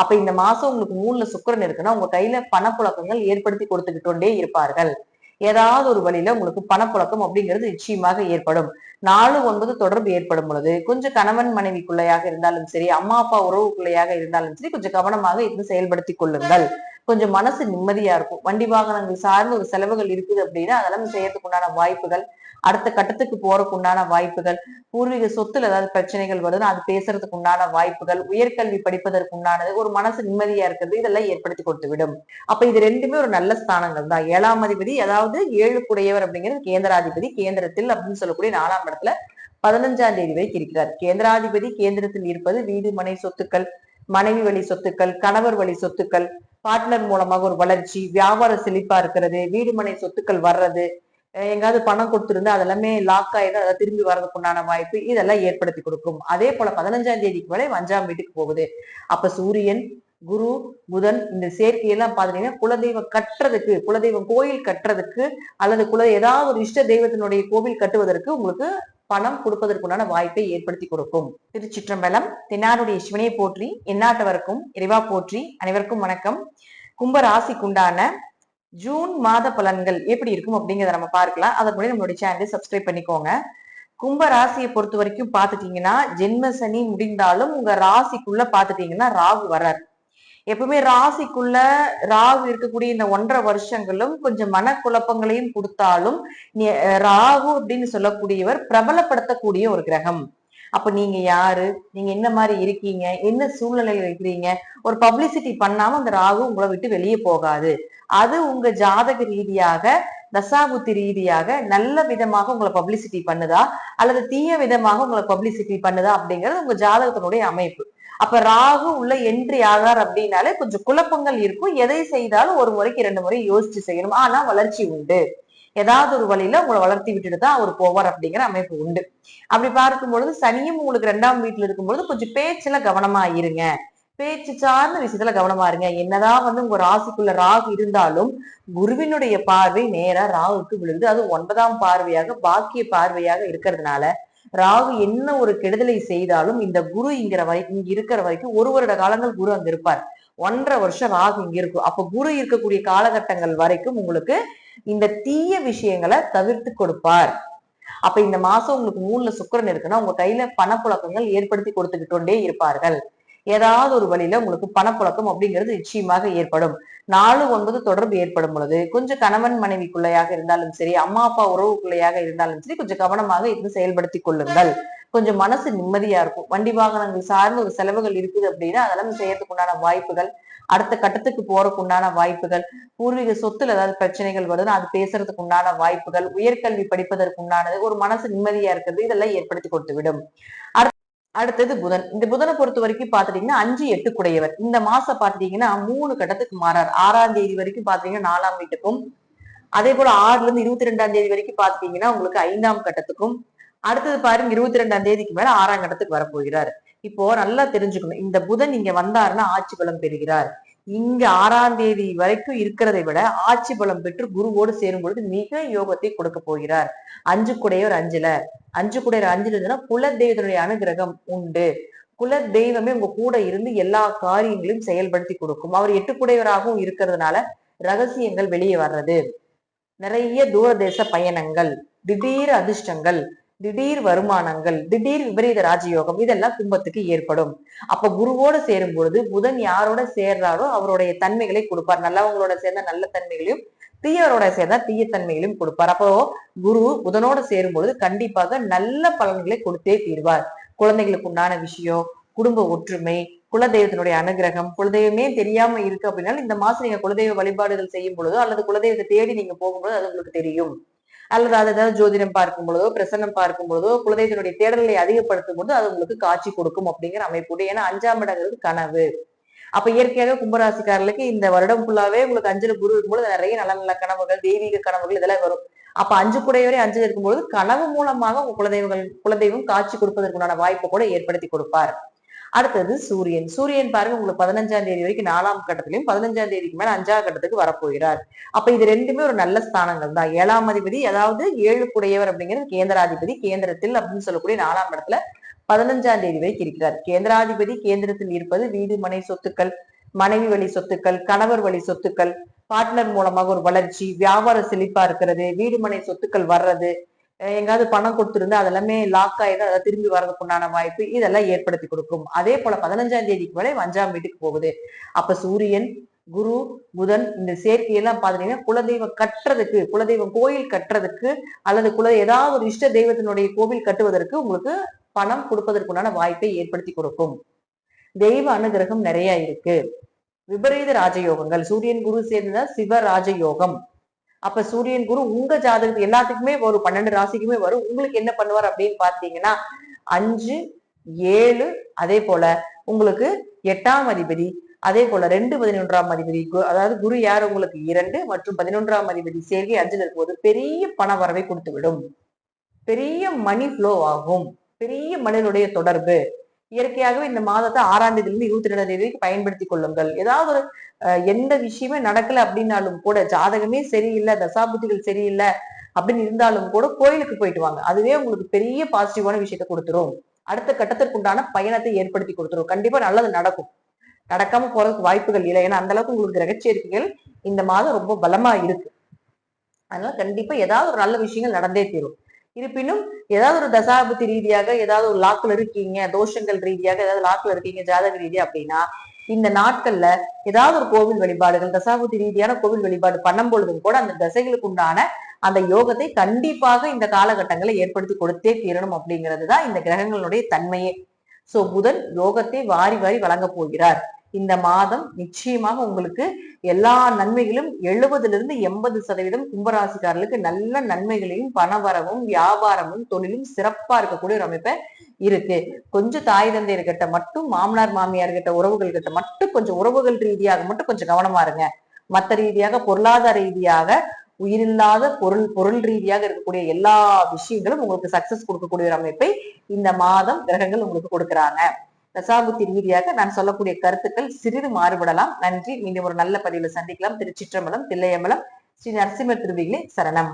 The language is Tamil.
அப்ப இந்த மாசம் உங்களுக்கு மூணுல சுக்கரன் இருக்குன்னா உங்க கையில பணப்புழக்கங்கள் ஏற்படுத்தி கொடுத்துக்கிட்டோண்டே இருப்பார்கள். ஏதாவது ஒரு வழியில உங்களுக்கு பணப்புழக்கம் அப்படிங்கிறது நிச்சயமாக ஏற்படும். நாலு ஒன்பது தொடர்பு ஏற்படும் பொழுது கொஞ்சம் கணவன் மனைவிக்குள்ளையாக இருந்தாலும் சரி அம்மா அப்பா உறவுக்குள்ளையாக இருந்தாலும் சரி கொஞ்சம் கவனமாக இருந்து செயல்படுத்தி கொள்ளுங்கள். கொஞ்சம் மனசு நிம்மதியா இருக்கும். வண்டி வாகனங்கள் சார்ந்த ஒரு செலவுகள் இருக்குது அப்படின்னா அதெல்லாம் செய்யறதுக்கு உண்டான வாய்ப்புகள் அடுத்த கட்டத்துக்கு போறதுக்கு உண்டான வாய்ப்புகள் பூர்வீக சொத்துல ஏதாவது பிரச்சனைகள் வருதுன்னா அது பேசுறதுக்கு உண்டான வாய்ப்புகள் உயர்கல்வி படிப்பதற்கு உண்டானது ஒரு மனசு நிம்மதியா இருக்கிறது இதெல்லாம் ஏற்படுத்தி கொடுத்து விடும் அப்ப இது ரெண்டுமே ஒரு நல்ல ஸ்தானங்கள் தான். ஏழாம் அதிபதி அதாவது ஏழு குடையவர் அப்படிங்கிறது கேந்திராதிபதி கேந்திரத்தில் அப்படின்னு சொல்லக்கூடிய நாலாம் இடத்துல பதினஞ்சாம் தேதி வரைக்கும் இருக்கிறார். கேந்திராதிபதி கேந்திரத்தில் இருப்பது வீடு மனை சொத்துக்கள் மனைவி வழி சொத்துக்கள் கணவர் வழி சொத்துக்கள் பார்ட்னர் மூலமாக ஒரு வளர்ச்சி வியாபார செழிப்பா இருக்கிறது வீடு மனை சொத்துக்கள் வர்றது எங்காவது பணம் கொடுத்துருந்தா அதெல்லாமே லாக் ஆயிடும் அதை திரும்பி வர்றதுக்கு உண்டான வாய்ப்பு இதெல்லாம் ஏற்படுத்தி கொடுக்கும். அதே போல பதினஞ்சாம் தேதிக்கு மேலே அஞ்சாம் வீட்டுக்கு போகுது. அப்ப சூரியன் குரு புதன் இந்த சேர்க்கையெல்லாம் பாத்தீங்கன்னா குலதெய்வம் கட்டுறதுக்கு குலதெய்வம் கோயில் கட்டுறதுக்கு அல்லது குல ஏதாவது ஒரு இஷ்ட தெய்வத்தினுடைய கோவில் கட்டுவதற்கு உங்களுக்கு பணம் கொடுப்பதற்குண்டான வாய்ப்பை ஏற்படுத்தி கொடுக்கும். திருச்சிற்றம்பலம் தென்னாருடைய சிவனையை போற்றி எந்நாட்டவருக்கும் இறைவா போற்றி அனைவருக்கும் வணக்கம். கும்ப ராசிக்குண்டான ஜூன் மாத பலன்கள் எப்படி இருக்கும் அப்படிங்கிறத நம்ம பார்க்கலாம். அதற்கு முன்னாடி நம்மளுடைய சேனலை சப்ஸ்கிரைப் பண்ணிக்கோங்க. கும்ப ராசியை பொறுத்த வரைக்கும் பாத்துட்டீங்கன்னா ஜென்ம சனி முடிந்தாலும் உங்க ராசிக்குள்ள பாத்துட்டீங்கன்னா ராகு வரார். எப்பவுமே ராசிக்குள்ள ராகு இருக்கக்கூடிய இந்த ஒன்றரை வருஷங்களும் கொஞ்சம் மனக்குழப்பங்களையும் கொடுத்தாலும் நீ- ராகு அப்படின்னு சொல்லக்கூடியவர் பிரபலப்படுத்தக்கூடிய ஒரு கிரகம். அப்ப நீங்க யாரு? நீங்க என்ன மாதிரி இருக்கீங்க? என்ன சூழ்நிலையில இருக்கிறீங்க? ஒரு பப்ளிசிட்டி பண்ணாம அந்த ராகு உங்களை விட்டு வெளியே போகாது. அது உங்க ஜாதக ரீதியாக தசாபுத்தி ரீதியாக நல்ல விதமாக உங்களை பப்ளிசிட்டி பண்ணுதா? அல்லது தீய விதமாக உங்களை பப்ளிசிட்டி பண்ணுதா? அப்படிங்கிறது உங்க ஜாதகத்தினுடைய அமைப்பு. அப்ப ராகு உள்ள என்ட்ரி ஆகார் அப்படின்னாலே கொஞ்சம் குழப்பங்கள் இருக்கும். எதை செய்தாலும் ஒரு முறைக்கு ரெண்டு முறை யோசிச்சு செய்யணும். ஆனா வளர்ச்சி உண்டு. ஏதாவது ஒரு வழியில உங்களை வளர்த்தி விட்டுட்டு தான் அவர் போவார் அப்படிங்கிற அமைப்பு உண்டு. அப்படி பார்க்கும் பொழுது சனியும் உங்களுக்கு ரெண்டாம் வீட்டுல இருக்கும் பொழுது கொஞ்சம் பேச்சுல கவனமா இருங்க. பேச்சு சார்ந்த விஷயத்துல கவனமா இருங்க. என்னதான் வந்து உங்க ராசிக்குள்ள ராகு இருந்தாலும் குருவினுடைய பார்வை நேரா ராகுக்கு விழுது. அது ஒன்பதாம் பார்வையாக பாக்கிய பார்வையாக இருக்கிறதுனால ராகு என்ன ஒரு கெடுதலை செய்தாலும் இந்த குரு இங்கிற வரை இங்க இருக்கிற வரைக்கும் ஒரு வருட காலங்கள் குரு அங்க இருப்பார். ஒன்றரை வருஷம் ராகு இங்க இருக்கும். அப்ப குரு இருக்கக்கூடிய காலகட்டங்கள் வரைக்கும் உங்களுக்கு இந்த தீய விஷயங்களை தவிர்த்து கொடுப்பார். அப்ப இந்த மாசம் உங்களுக்கு மூணுல சுக்கிரன் இருக்குன்னா உங்க கையில பணப்புழக்கங்கள் ஏற்படுத்தி கொடுத்துக்கிட்டோண்டே இருப்பார்கள். ஏதாவது ஒரு வழியில உங்களுக்கு பணப்புழக்கம் அப்படிங்கிறது நிச்சயமாக ஏற்படும். நாலு ஒன்பது தொடர்பு ஏற்படும் பொழுது கொஞ்சம் கணவன் மனைவிக்குள்ளையாக இருந்தாலும் சரி அம்மா அப்பா உறவுக்குள்ளையாக இருந்தாலும் சரி கொஞ்சம் கவனமாக இருந்து செயல்படுத்தி கொள்ளுங்கள். கொஞ்சம் மனசு நிம்மதியா இருக்கும். வண்டி வாகனங்கள் சார்ந்த ஒரு செலவுகள் இருக்குது அப்படின்னா அதெல்லாம் செய்யறதுக்கு உண்டான வாய்ப்புகள் அடுத்த கட்டத்துக்கு போறதுக்கு உண்டான வாய்ப்புகள் பூர்வீக சொத்துல ஏதாவது பிரச்சனைகள் வருதுன்னா அது பேசுறதுக்கு உண்டான வாய்ப்புகள் உயர்கல்வி படிப்பதற்கு உண்டானது ஒரு மனசு நிம்மதியா இருக்கிறது இதெல்லாம் ஏற்படுத்தி கொடுத்து விடும் அடுத்த- அடுத்தது புதன். இந்த புதனை பொறுத்த வரைக்கும் பாத்துட்டீங்கன்னா அஞ்சு எட்டு குடையவர். இந்த மாசம் பாத்துட்டீங்கன்னா மூணு கட்டத்துக்கு மாறார். ஆறாம் தேதி வரைக்கும் பாத்தீங்கன்னா நாலாம் வீட்டுக்கும். அதே போல ஆறுல இருந்து இருபத்தி ரெண்டாம் தேதி வரைக்கும் பாத்துட்டீங்கன்னா உங்களுக்கு ஐந்தாம் கட்டத்துக்கும் அடுத்தது பாருங்க இருபத்தி ரெண்டாம் தேதிக்கு மேல ஆறாம் கட்டத்துக்கு வரப்போகிறார். இப்போ நல்லா தெரிஞ்சுக்கணும். இந்த புதன் இங்க வந்தாருன்னா ஆட்சி பலம் பெறுகிறார். இங்க ஆறாம் தேதி வரைக்கும் இருக்கிறதை விட ஆட்சி பலம் பெற்று குருவோடு சேரும் பொழுது மிக யோகத்தை கொடுக்க போகிறார். அஞ்சு குடையோர் அஞ்சுல. அஞ்சு குடையோர் அஞ்சுல இருந்துன்னா குல தெய்வத்தினுடைய அனுகிரகம் உண்டு. குல தெய்வமே உங்க கூட இருந்து எல்லா காரியங்களையும் செயல்படுத்தி கொடுக்கும். அவர் எட்டு குடையவராகவும் இருக்கிறதுனால ரகசியங்கள் வெளியே வர்றது. நிறைய தூரதேச பயணங்கள் திடீர் அதிர்ஷ்டங்கள் திடீர் வருமானங்கள் திடீர் விபரீத ராஜயோகம் இதெல்லாம் கும்பத்துக்கு ஏற்படும். அப்ப குருவோட சேரும் பொழுது புதன் யாரோட சேர்றாரோ அவருடைய தன்மைகளை கொடுப்பார். நல்லவங்களோட சேர்ந்த நல்ல தன்மைகளையும் தீயவரோட சேர்ந்தா தீய தன்மைகளையும் கொடுப்பார். அப்போ குரு புதனோட சேரும் பொழுது கண்டிப்பாக நல்ல பலன்களை கொடுத்தே தீர்வார். குழந்தைகளுக்கு உண்டான விஷயம் குடும்ப ஒற்றுமை குலதெய்வத்தினுடைய அனுகிரகம் குலதெய்வமே தெரியாம இருக்கு அப்படின்னாலும் இந்த மாசம் நீங்க குலதெய்வ வழிபாடுகள் செய்யும் பொழுதோ அல்லது குலதெய்வத்தை தேடி நீங்க போகும்போது அது உங்களுக்கு தெரியும். அல்லது அது ஏதாவது ஜோதிடம் பார்க்கும் பொழுதோ பிரசன்னம் பார்க்கும் பொழுதோ குலதெய்வத்தினுடைய தேடலை அதிகப்படுத்தும் பொழுது அது உங்களுக்கு காட்சி கொடுக்கும் அப்படிங்கிற அமைப்பு ஏன்னா அஞ்சாம் இடங்கிறது கனவு. அப்ப இயற்கையாக கும்பராசிக்காரர்களுக்கு இந்த வருடம் ஃபுல்லாவே உங்களுக்கு அஞ்சுல குரு இருக்கும்போது நிறைய நல்ல நல்ல கனவுகள் தெய்வீக கனவுகள் இதெல்லாம் வரும். அப்ப அஞ்சு குடையவரை அஞ்சு இருக்கும்பொழுது கனவு மூலமாக உங்க குலதெய்வங்கள் குலதெய்வம் காட்சி கொடுப்பதற்குண்டான வாய்ப்பு கூட ஏற்படுத்தி கொடுப்பார். அடுத்தது சூரியன். சூரியன் பாருங்க உங்களுக்கு பதினஞ்சாம் தேதி வரைக்கும் நாலாம் கட்டத்திலையும் பதினஞ்சாம் தேதிக்கு மேல அஞ்சாம் கட்டத்துக்கு வரப்போகிறார். அப்ப இது ரெண்டுமே ஒரு நல்ல ஸ்தானங்கள் தான். ஏழாம் அதிபதி அதாவது ஏழு குடையவர் அப்படிங்கிறது கேந்திராதிபதி கேந்திரத்தில் அப்படின்னு சொல்லக்கூடிய நாலாம் இடத்துல பதினஞ்சாம் தேதி வரைக்கும் இருக்கிறார். கேந்திராதிபதி கேந்திரத்தில் இருப்பது வீடு மனை சொத்துக்கள் மனைவி வழி சொத்துக்கள் கணவர் வழி சொத்துக்கள் பார்ட்னர் மூலமாக ஒரு வளர்ச்சி வியாபார செழிப்பா இருக்கிறது வீடு மனை சொத்துக்கள் வர்றது எங்காவது பணம் கொடுத்துருந்தா அதெல்லாமே லாக் ஆகி அதை திரும்பி வர்றதுக்கு உண்டான வாய்ப்பு இதெல்லாம் ஏற்படுத்தி கொடுக்கும். அதே போல பதினஞ்சாம் தேதிக்கு மேலே அஞ்சாம் வீட்டுக்கு போகுது. அப்ப சூரியன் குரு புதன் இந்த சேர்க்கையெல்லாம் பாத்தீங்கன்னா குலதெய்வம் கட்டுறதுக்கு குலதெய்வம் கோயில் கட்டுறதுக்கு அல்லது குல ஏதாவது ஒரு இஷ்ட தெய்வத்தினுடைய கோவில் கட்டுவதற்கு உங்களுக்கு பணம் கொடுப்பதற்குண்டான வாய்ப்பை ஏற்படுத்தி கொடுக்கும். தெய்வ அனுகிரகம் நிறைய இருக்கு. விபரீத ராஜயோகங்கள். சூரியன் குரு சேர்ந்தா சிவ ராஜயோகம். அப்ப சூரியன் குரு உங்க ஜாதகத்துக்கு எல்லாத்துக்குமே வரும் பன்னெண்டு ராசிக்குமே வரும். உங்களுக்கு என்ன பண்ணுவார் அப்படின்னு பாத்தீங்கன்னா அஞ்சு ஏழு அதே போல உங்களுக்கு எட்டாம் அதிபதி அதே போல ரெண்டு பதினொன்றாம் அதிபதி அதாவது குரு யார்? உங்களுக்கு இரண்டு மற்றும் பதினொன்றாம் அதிபதி சேர்க்கை அஞ்சுல இருக்கும்போது பெரிய பண வரவை கொடுத்து விடும் பெரிய மணி ஃப்ளோ ஆகும். பெரிய மனிதனுடைய தொடர்பு. இயற்கையாகவே இந்த மாதத்தை ஆறாம் தேதியிலிருந்து இருபத்தி ரெண்டாம் தேதி வரைக்கும் பயன்படுத்தி கொள்ளுங்கள். ஏதாவது ஒரு எந்த விஷயமே நடக்கல அப்படின்னாலும் கூட ஜாதகமே சரியில்லை தசாபுத்திகள் சரியில்லை அப்படின்னு இருந்தாலும் கூட கோயிலுக்கு போயிட்டு வாங்க. அதுவே உங்களுக்கு பெரிய பாசிட்டிவான விஷயத்த கொடுத்துரும். அடுத்த கட்டத்திற்கு உண்டான பயணத்தை ஏற்படுத்தி கொடுத்துரும். கண்டிப்பா நல்லது நடக்கும். நடக்காம போறதுக்கு வாய்ப்புகள் இல்லை. ஏன்னா அந்த அளவுக்கு உங்களுக்கு கிரகச்சேர்க்கைகள் இந்த மாதம் ரொம்ப பலமா இருக்கு. அதனால கண்டிப்பா ஏதாவது ஒரு நல்ல விஷயங்கள் நடந்தே தீரும். இருப்பினும் ஏதாவது ஒரு தசாபுத்தி ரீதியாக ஏதாவது ஒரு லாக்கில் இருக்கீங்க தோஷங்கள் ரீதியாக ஏதாவது லாக்கில் இருக்கீங்க ஜாதக ரீதியா அப்படின்னா இந்த நாட்கள்ல ஏதாவது ஒரு கோவில் வழிபாடுகள் தசாபுத்தி ரீதியான கோவில் வழிபாடு பண்ணும் பொழுதும் கூட அந்த தசைகளுக்கு உண்டான அந்த யோகத்தை கண்டிப்பாக இந்த காலகட்டங்களை ஏற்படுத்தி கொடுத்தே தீரணும் அப்படிங்கிறது தான் இந்த கிரகங்களுடைய தன்மையே. சோ புதன் யோகத்தை வாரி வாரி வழங்க போகிறார். இந்த மாதம் நிச்சயமாக உங்களுக்கு எல்லா நன்மைகளும் எழுபதுல இருந்து எண்பது சதவீதம் கும்பராசிக்காரர்களுக்கு நல்ல நன்மைகளையும் பணவரவும் வியாபாரமும் தொழிலும் சிறப்பா இருக்கக்கூடிய ஒரு அமைப்பை இருக்கு. கொஞ்சம் தாய் தந்தையர்கிட்ட மட்டும் மாமனார் மாமியார் கிட்ட உறவுகள் கிட்ட மட்டும் கொஞ்சம் உறவுகள் ரீதியாக மட்டும் கொஞ்சம் கவனமா இருங்க. மத்த ரீதியாக பொருளாதார ரீதியாக உயிரில்லாத பொருள் பொருள் ரீதியாக இருக்கக்கூடிய எல்லா விஷயங்களும் உங்களுக்கு சக்சஸ் கொடுக்கக்கூடிய ஒரு அமைப்பை இந்த மாதம் கிரகங்கள் உங்களுக்கு கொடுக்குறாங்க. தசாபுத்தி ரீதியாக நான் சொல்லக்கூடிய கருத்துக்கள் சிறிது மாறுபடலாம். நன்றி. மீண்டும் ஒரு நல்ல பதிவில் சந்திக்கலாம். திருச்சிற்றம்பலம் தில்லையம்பலம் ஸ்ரீ நரசிம்ம திருவிகளே சரணம்.